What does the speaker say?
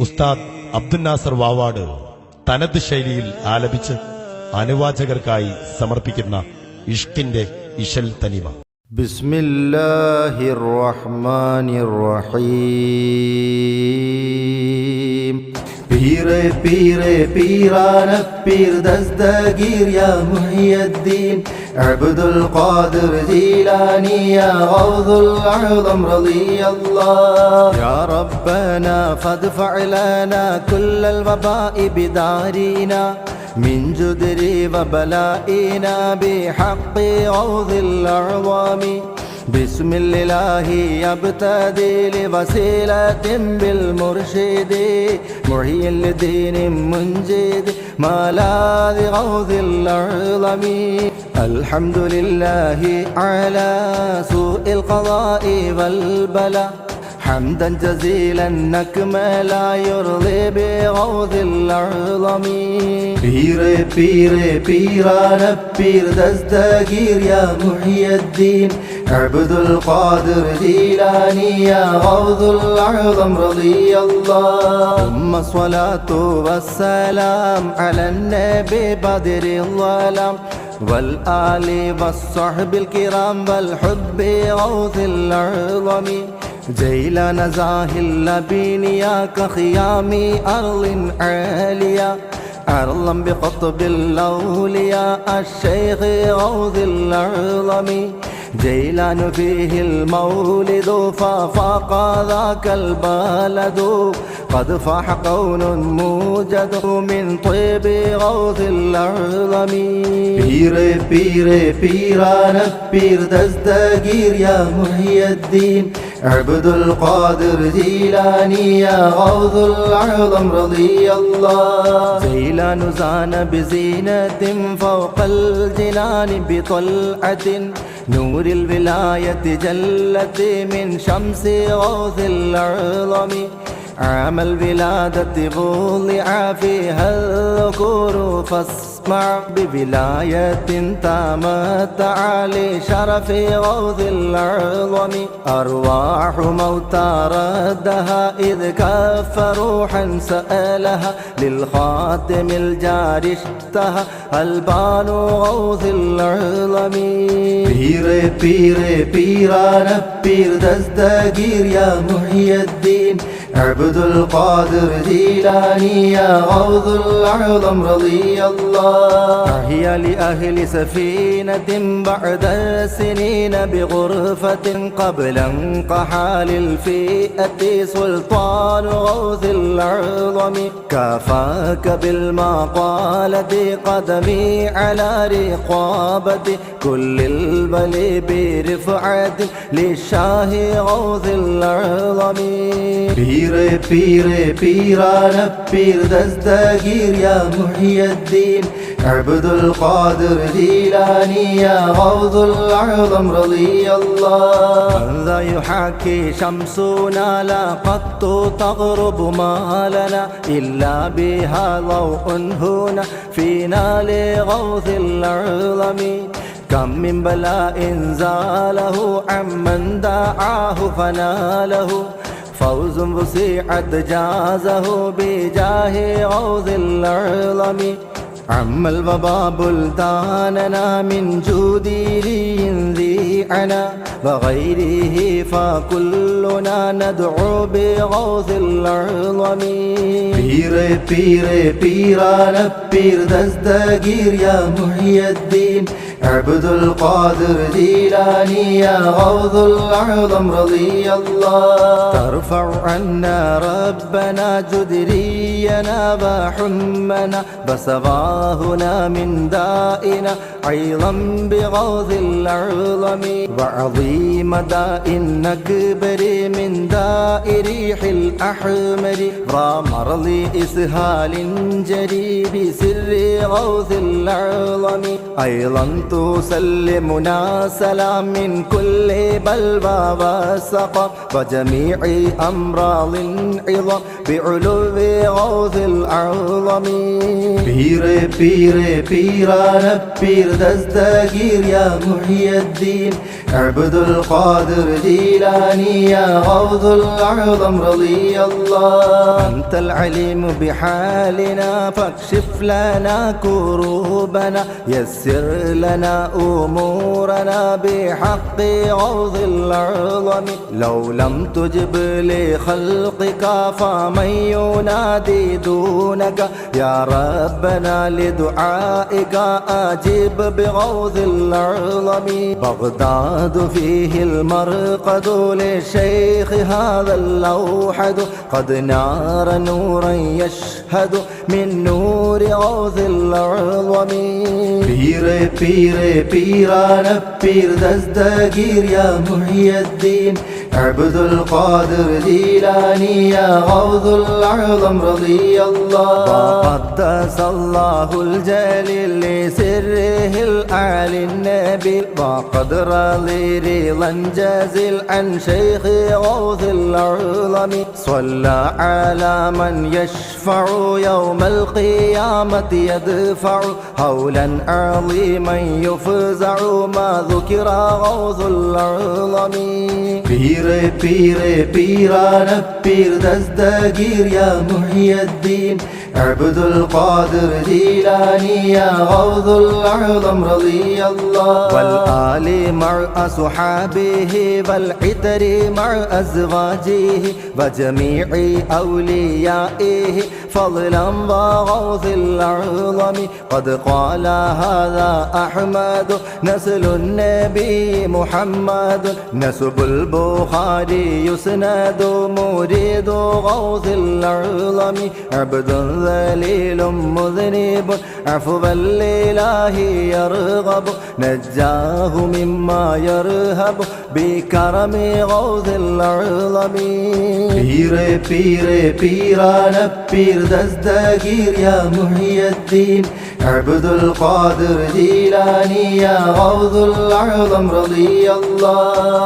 ഉസ്താദ് അബ്ദുൽ നാസർ വാവാട് തനത് ശൈലിയിൽ ആലപിച്ച് അനുവാചകർക്കായി സമർപ്പിക്കുന്ന ഇഷ്കിന്റെ ഇശൽ തനിമ. ബിസ്മില്ലാഹിർ റഹ്മാനിർ റഹീം. بيري بيرانك بير دزدقير يا محي الدين عبد القادر جيلاني يا غوث العظم رضي الله. يا ربنا فادفع لنا كل الوباء بدارنا من جدر وبلائنا بحق غوث الأعظم بسم الله يبتدي لوسيلة بالمرشد محيي الدين منجد ملاذ غوث الأعظم الحمد لله على سوء القضاء والبلاء حمدا جزيلا نكمل يرضي بغوث الأعظم بير بير بيران بير دزدقير يا محي الدين. عبد القادر جيلاني يا غوث الأعظم رضي الله. ثم الصلاة والسلام على النبي بدر الظلام. والآل والصحب الكرام والحب غوث الأعظم جيلان زاهل بنياك خيام أرض عالية أرضا بقطب الأولياء الشيخ غوث الأعظم. جيلان فيه المولد ففاق ذاك البلد. قد فاح قون موجد من طيب غوث الأعظم. بير بير بيران بير دزدقير يا محي الدين. عبد القادر جيلاني يا غوث الأعظم رضي الله. جيلان زان بزينة فوق الجنان بطلعة نور الولاية جلت من شمس غوث الأعظم عام الولادة بوضع فيها الذكور فاسمع بولاية تامت علي شرف غوث الأعظم أرواح موتى ردها إذ كف روحا سألها. للخاتم الجار اشتهى البان غوث الأعظم بير بير بيران بير دزدقير يا محي الدين. عبد القادر جيلاني يا غوث الأعظم رضي الله هي لأهل سفينة بعد سنين بغرفة قبل انقحال الفئة سلطان غوث الأعظم. كافاك بالمقالة قدمي على رقابة. كل البلي برفعة للشاه غوث الأعظم. بير بير بيران بير دزدقير يا محي الدين. عبد القادر جيلاني يا غوث الأعظم رضي الله. هذا يحكي شمسنا لا قط تغرب ما لنا إلا بها ضوء هنا فينا لغوث الأعظم كم من بلاء زاله عمن دعاه فناله. فوز وسيعت جازه بجاه غوث الأعظم عم الوباء بلداننا من جودي لينذيعنا وغيره فكلنا ندعو بغوث الأعظم بير بير بيران بير دزدقير يا محي الدين. عبد القادر جيلاني يا غوث الأعظم رضي الله. ترفع عنا ربنا جدرينا وحمنا بسواهنا من دائنا أيضا بغوث الأعظم. وعظيم داء النكبر من داء ريح الأحمر. مرض إسهال جري بسر غوث الأعظم. أيضا أيضا تسلمنا سلام من كل بلوى وسقى وجميع أمراض عظام بعلو غوث الأعظم بير بير بيران بير دزدقير يا محي الدين. اعبد القادر جيلاني يا غوث الأعظم رضي الله. أنت العليم بحالنا فاكشف لنا كروبنا. يسر لنا أمورنا بحق غوث الأعظم لو لم تجب لخلقك فمن ينادي دونك. يا ربنا لدعائك أجب بغوث الأعظم بغداد فيه المرقد للشيخ هذا اللوحد. قد نار نورا يشهد من نور غوث الأعظم بيران بير دزدقير يا محي الدين اعبد القادر جيلاني يا غوث الأعظم رضي الله وقدس الله الجليل لسره الأعلى النبي وقد رضي رضا جازل عن شيخ غوث الأعظم صلى على من يشفع يوم القيامة يدفع هولا عظيما يفزع ما ذكر غوث الأعظم بير بير بيران بير دزدقير يا محي الدين. اعبد القادر جيلاني يا غوث الأعظم رضي الله. والآل مع أصحابه والعتر مع أزواجه وجميع أوليائه. فضلا وغوث الأعظم قد قال هذا أحمد نسل النبي محمد. نسب البخاري يسند مريد غوث الأعظم عبد ذليل مذنب عفوا لله يرغب. نجاه مما يرهب بكرم غوث الأعظم بير بير بيران بير دزدقير يا محي الدين اعبد القادر جيلاني يا غوث الأعظم رضي الله.